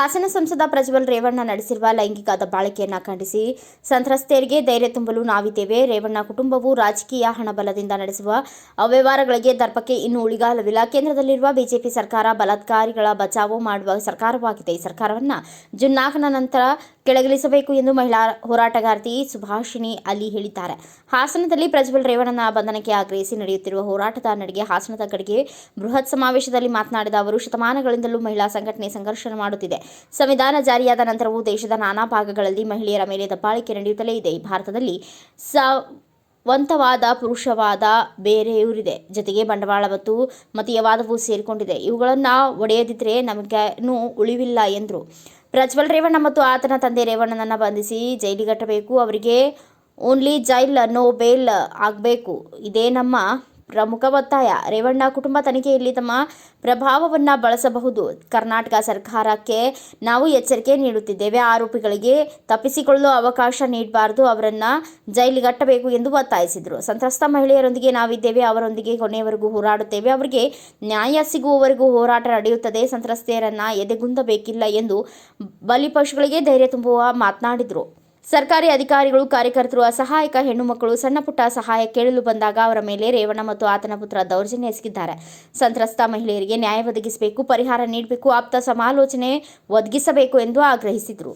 ಹಾಸನ ಸಂಸದ ಪ್ರಜ್ವಲ್ ರೇವಣ್ಣ ನಡೆಸಿರುವ ಲೈಂಗಿಕ ದಬ್ಬಾಳಿಕೆಯನ್ನ ಖಂಡಿಸಿ ಸಂತ್ರಸ್ತೆಯರಿಗೆ ಧೈರ್ಯ ತುಂಬಲು ನಾವಿದ್ದೇವೆ. ರೇವಣ್ಣ ಕುಟುಂಬವು ರಾಜಕೀಯ ಹಣಬಲದಿಂದ ನಡೆಸುವ ಅವ್ಯವಹಾರಗಳಿಗೆ ದರ್ಪಕ್ಕೆ ಇನ್ನೂ ಉಳಿಗಾಲವಿಲ್ಲ. ಕೇಂದ್ರದಲ್ಲಿರುವ ಬಿಜೆಪಿ ಸರ್ಕಾರ ಬಲಾತ್ಕಾರಿಗಳ ಬಚಾವು ಮಾಡುವ ಸರ್ಕಾರವಾಗಿದೆ. ಈ ಸರ್ಕಾರವನ್ನ ಜುನ್ನಾಹನ ನಂತರ ಕೆಳಗಿಳಿಸಬೇಕು ಎಂದು ಮಹಿಳಾ ಹೋರಾಟಗಾರ್ತಿ ಸುಭಾಷಿಣಿ ಅಲಿ ಹೇಳಿದ್ದಾರೆ. ಹಾಸನದಲ್ಲಿ ಪ್ರಜ್ವಲ್ ರೇವಣ್ಣನ ಬಂಧನಕ್ಕೆ ಆಗ್ರಹಿಸಿ ನಡೆಯುತ್ತಿರುವ ಹೋರಾಟದ ನಡಿಗೆ ಹಾಸನದ ಕಡೆಗೆ ಬೃಹತ್ ಸಮಾವೇಶದಲ್ಲಿ ಮಾತನಾಡಿದ ಅವರು, ಶತಮಾನಗಳಿಂದಲೂ ಮಹಿಳಾ ಸಂಘಟನೆ ಸಂಘರ್ಷ ಮಾಡುತ್ತಿದೆ. ಸಂವಿಧಾನ ಜಾರಿಯಾದ ನಂತರವೂ ದೇಶದ ನಾನಾ ಭಾಗಗಳಲ್ಲಿ ಮಹಿಳೆಯರ ಮೇಲೆ ದಬ್ಬಾಳಿಕೆ ನಡೆಯುತ್ತಲೇ ಇದೆ. ಭಾರತದಲ್ಲಿ ವಂತವಾದ ಪುರುಷವಾದ ಬೇರೆಯವರಿದೆ ಜೊತೆಗೆ ಬಂಡವಾಳ ಮತ್ತು ಮತೀಯವಾದವು ಸೇರಿಕೊಂಡಿದೆ. ಇವುಗಳನ್ನು ಒಡೆಯದಿದ್ದರೆ ನಮಗೇನೂ ಉಳಿವಿಲ್ಲ ಎಂದರು. ಪ್ರಜ್ವಲ್ ರೇವಣ್ಣ ಮತ್ತು ಆತನ ತಂದೆ ರೇವಣ್ಣನನ್ನು ಬಂಧಿಸಿ ಜೈಲಿಗಟ್ಟಬೇಕು ಅವರಿಗೆ ಓನ್ಲಿ ಜೈಲ್ ನೋ ಬೇಲ್ ಆಗಬೇಕು. ಇದೇ ನಮ್ಮ ಪ್ರಮುಖ ಒತ್ತಾಯ ರೇವಣ್ಣ ಕುಟುಂಬ ತನಿಖೆಯಲ್ಲಿ ತಮ್ಮ ಪ್ರಭಾವವನ್ನು ಬಳಸಬಹುದು. ಕರ್ನಾಟಕ ಸರ್ಕಾರಕ್ಕೆ ನಾವು ಎಚ್ಚರಿಕೆ ನೀಡುತ್ತಿದ್ದೇವೆ. ಆರೋಪಿಗಳಿಗೆ ತಪ್ಪಿಸಿಕೊಳ್ಳಲು ಅವಕಾಶ ನೀಡಬಾರದು. ಅವರನ್ನು ಜೈಲಿಗಟ್ಟಬೇಕು ಎಂದು ಒತ್ತಾಯಿಸಿದರು. ಸಂತ್ರಸ್ತ ಮಹಿಳೆಯರೊಂದಿಗೆ ನಾವಿದ್ದೇವೆ. ಅವರೊಂದಿಗೆ ಕೊನೆಯವರೆಗೂ ಹೋರಾಡುತ್ತೇವೆ. ಅವರಿಗೆ ನ್ಯಾಯ ಸಿಗುವವರೆಗೂ ಹೋರಾಟ ನಡೆಯುತ್ತದೆ. ಸಂತ್ರಸ್ತೆಯರನ್ನು ಎದೆಗುಂದಬೇಕಿಲ್ಲ ಎಂದು ಬಲಿಪಶುಗಳಿಗೆ ಧೈರ್ಯ ತುಂಬುವ ಮಾತನಾಡಿದರು. ಸರ್ಕಾರಿ ಅಧಿಕಾರಿಗಳು, ಕಾರ್ಯಕರ್ತರು, ಅಸಹಾಯಕ ಹೆಣ್ಣು ಮಕ್ಕಳು ಸಣ್ಣ ಪುಟ್ಟ ಸಹಾಯ ಕೇಳಲು ಬಂದಾಗ ಅವರ ಮೇಲೆ ರೇವಣ್ಣ ಮತ್ತು ಆತನ ಪುತ್ರ ದೌರ್ಜನ್ಯ ಎಸಗಿದ್ದಾರೆ. ಸಂತ್ರಸ್ತ ಮಹಿಳೆಯರಿಗೆ ನ್ಯಾಯ ಒದಗಿಸಬೇಕು, ಪರಿಹಾರ ನೀಡಬೇಕು, ಆಪ್ತ ಸಮಾಲೋಚನೆ ಒದಗಿಸಬೇಕು ಎಂದು ಆಗ್ರಹಿಸಿದರು.